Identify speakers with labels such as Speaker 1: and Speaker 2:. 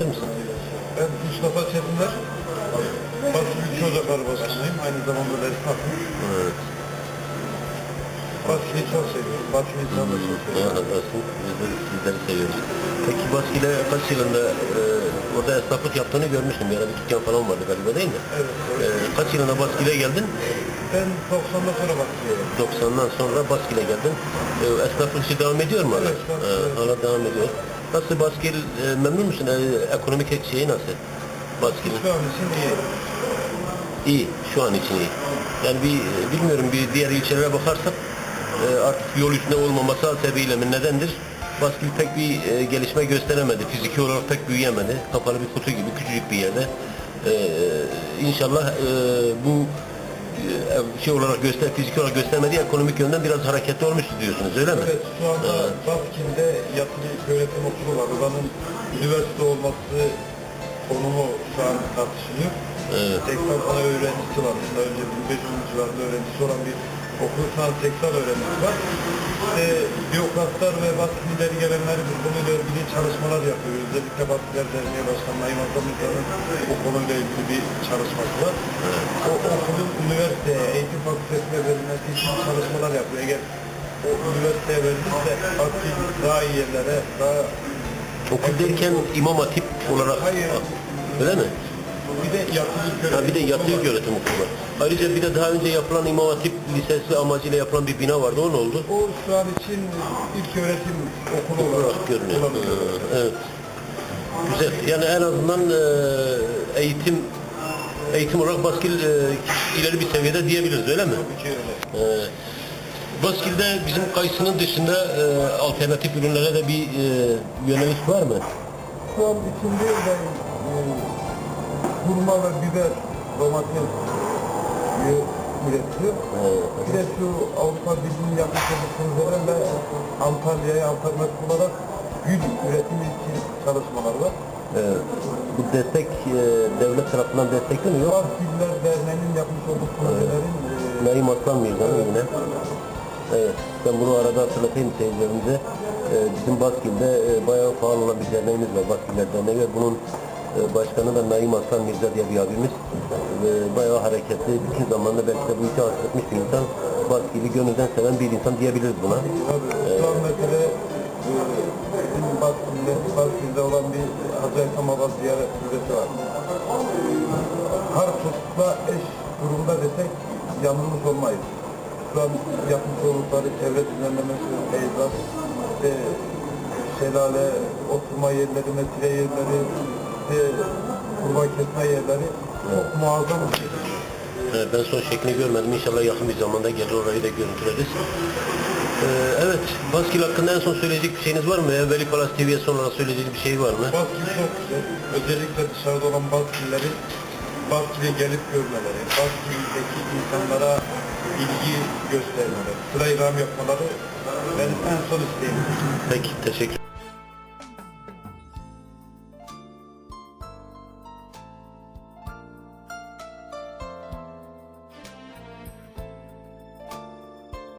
Speaker 1: anlatır mısın? Ben Mustafa Çetinler, Basri Ülke Ocakları Başkanıyım. Aynı zamanda da esnafım.
Speaker 2: Evet.
Speaker 1: Baskıyı çok seviyorum. Baskıyı çok seviyorum.
Speaker 2: Allah razı olsun. Biz de sizleri seviyoruz. Peki Baskıyla kaç yılında e, orada esnaflık yaptığını görmüştüm. Yani bir dükkan falan vardı galiba değil mi?
Speaker 1: Evet.
Speaker 2: E, kaç yılında Baskıyla geldin?
Speaker 1: Ben 90'dan sonra Baskıyla geldim.
Speaker 2: 90'dan sonra Baskıyla geldin. E, esnaflık işi devam ediyor mu hala?
Speaker 1: Evet, evet.
Speaker 2: E, hala devam ediyor. Nasıl Baskil, e, memnun musun? E, ekonomik şeyi nasıl? Baskil'in?
Speaker 1: Şu an için iyi.
Speaker 2: İyi, şu an için iyi. Yani bir e, bilmiyorum bir diğer ilçelere bakarsak e, artık yol üstünde olmaması sebebiyle mi nedendir? Baskil pek bir e, gelişme gösteremedi. Fiziki olarak pek büyüyemedi. Kapalı bir kutu gibi küçücük bir yerde. E, inşallah e, bu e, şey olarak göster, fiziki olarak göstermediği ekonomik yönden biraz hareketli olmuştu diyorsunuz öyle mi?
Speaker 1: Evet, şu anda Baskın'da yatılı öğretim okulu var. Oranın üniversite olması konumu şu an tartışılıyor.
Speaker 2: Evet.
Speaker 1: 80 tane öğrencisi var. Daha önce 1500 civarında öğrencisi olan bir okul şu an 80 öğrencisi var. İşte bürokratlar ve Baskın ileri gelenler bu konuyla ilgili çalışmalar yapıyor. Özellikle Baskılar Derneği Başkanı Naim Azamız'ın bu konuyla ilgili bir çalışması var. O okulun üniversiteye, eğitim fakültesine verilmesi için çalışmalar yapıyor. Eğer o üniversiteye verilirse Baskın daha iyi yerlere, daha
Speaker 2: Okul derken imam hatip olarak
Speaker 1: Hayır.
Speaker 2: öyle mi?
Speaker 1: Bir de yatılı
Speaker 2: Ha bir de yatılı öğretim okulu var. Ayrıca bir de daha önce yapılan İmam Hatip Lisesi amacıyla yapılan bir bina vardı. O ne oldu?
Speaker 1: O şu an için ilk öğretim okulu olarak
Speaker 2: görünüyor. Evet. Güzel. Yani en azından e, eğitim eğitim olarak Baskil e, ileri bir seviyede diyebiliriz öyle mi?
Speaker 1: Tabii ki öyle.
Speaker 2: Ee, Baskil'de bizim kayısının dışında e, alternatif ürünlere de bir e, yöneliş var mı?
Speaker 1: Şu an içinde ben e, hurma ve biber, domates üretiyor.
Speaker 2: Ee,
Speaker 1: Bir de şu Avrupa Birliği'nin olduğu projelerle Antalya'ya alternatif olarak gül üretimi için çalışmalar var.
Speaker 2: e, bu destek e, devlet tarafından destekleniyor.
Speaker 1: Bak Güller Derneği'nin yapmış olduğu projelerin e,
Speaker 2: Naim Aslan Mirdan'ın yine. Evet, ben bunu arada hatırlatayım seyircilerimize. Ee, bizim Baskil'de e, bayağı faal olan bir derneğimiz var, Baskiller Derneği ve bunun başkanı da Naim Aslan Mirza diye bir abimiz. Ve bayağı hareketli, bütün zamanda belki de bu işi hasretmiş bir insan. Baskil'i gönülden seven bir insan diyebiliriz buna.
Speaker 1: Tabii. Şu an mesela e, bizim Baskın'da, Baskın'da olan bir Hacı Haykam Baba ziyaret süresi var. Karpuzla eş durumda desek yanılmış olmayız. Şu an yapmış oldukları çevre düzenlemesi, peyzaj, işte şelale, oturma yerleri, mesire yerleri, işte kurban kesme yerleri çok muazzam bir şey.
Speaker 2: Ee, Ben son şeklini görmedim. İnşallah yakın bir zamanda gelir orayı da görüntüleriz. Ee, evet, Baskil hakkında en son söyleyecek bir şeyiniz var mı? Evveli Palas TV'ye son olarak söyleyecek bir şey var mı?
Speaker 1: Baskil çok güzel. Özellikle dışarıda olan Baskillerin Baskil'e gelip görmeleri, Baskil'deki insanlara ilgi göstermeleri, sıra ikram yapmaları benim en son isteğim.
Speaker 2: Peki, teşekkür